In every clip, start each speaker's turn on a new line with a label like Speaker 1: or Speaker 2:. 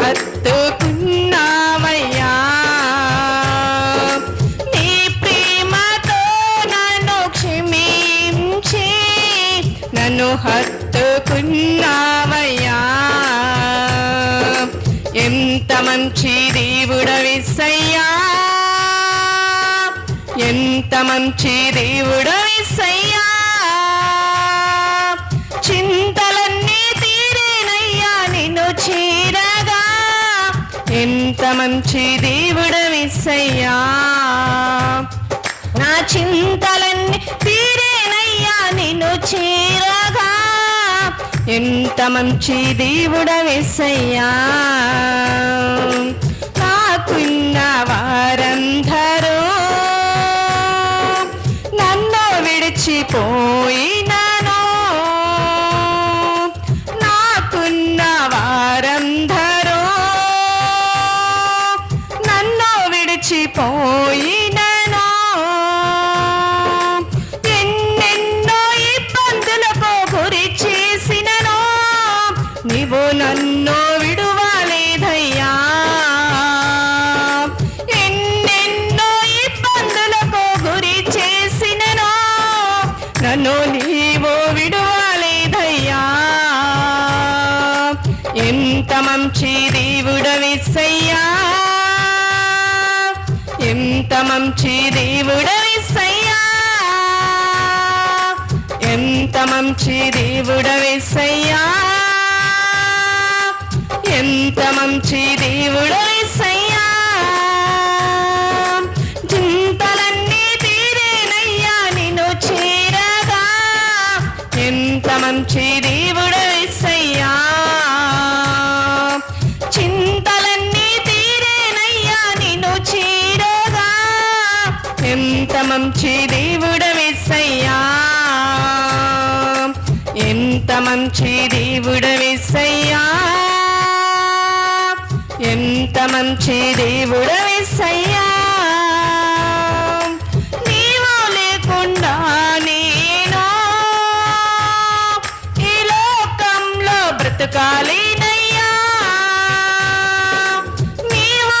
Speaker 1: హత్తుకున్నావయ్యా. నీ ప్రేమతో నన్ను క్షమించి నన్ను హత్తుకున్నావయ్యా. ఎంత మంచి దేవుడవిసయ్యా ఎంత మంచి దేవుడవిసయ్యా ఎంత మంచి దేవుడవిసయ్యా నా చింతలన్నీ తీరేనయ్యా నిన్ను చీరగా. ఎంత మంచి దేవుడవేసయ్యా నాకున్న వారందరూ నన్ను విడిచిపోయినా మర్చిపోయిన ఎన్నెన్నో ఇబ్బందులకు గురి చేసినను? నీవు నన్ను విడువలేదయ్యా. ఎన్నెన్నో ఇబ్బందులకు గురి చేసినను? నన్ను నీవు విడువలేదయ్యా. ఎంత మంచి దేవుడవిసయ్యా ఎంత మంచి దేవుడవిసయ్యా ఎంత మంచి దేవుడవిసయ్యా ఎంత మంచి దేవుడవిసయ్యా మంచి దేవుడవిసయ్యా ఎంత మంచి దేవుడవిసయ్యా నీవు లేకుండా నేను ఈ లోకంలో బ్రతకాలి నీవు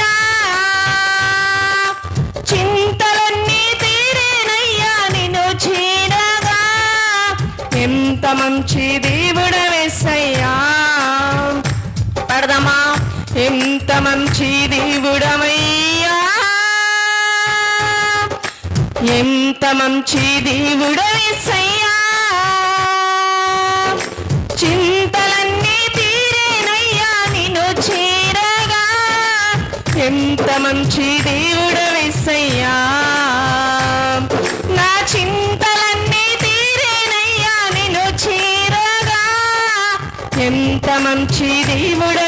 Speaker 1: మంచి దేవుడ వేసయ్యా. పడదమా? ఎంత మంచి దేవుడమయ్యా. ఎంత మంచి దేవుడ వేసయ్యా. చింతలన్నీ తీరేనయ్యా నిన్ను చేరగా. ఎంత మంచి తీరేనయ్యా నిన్ను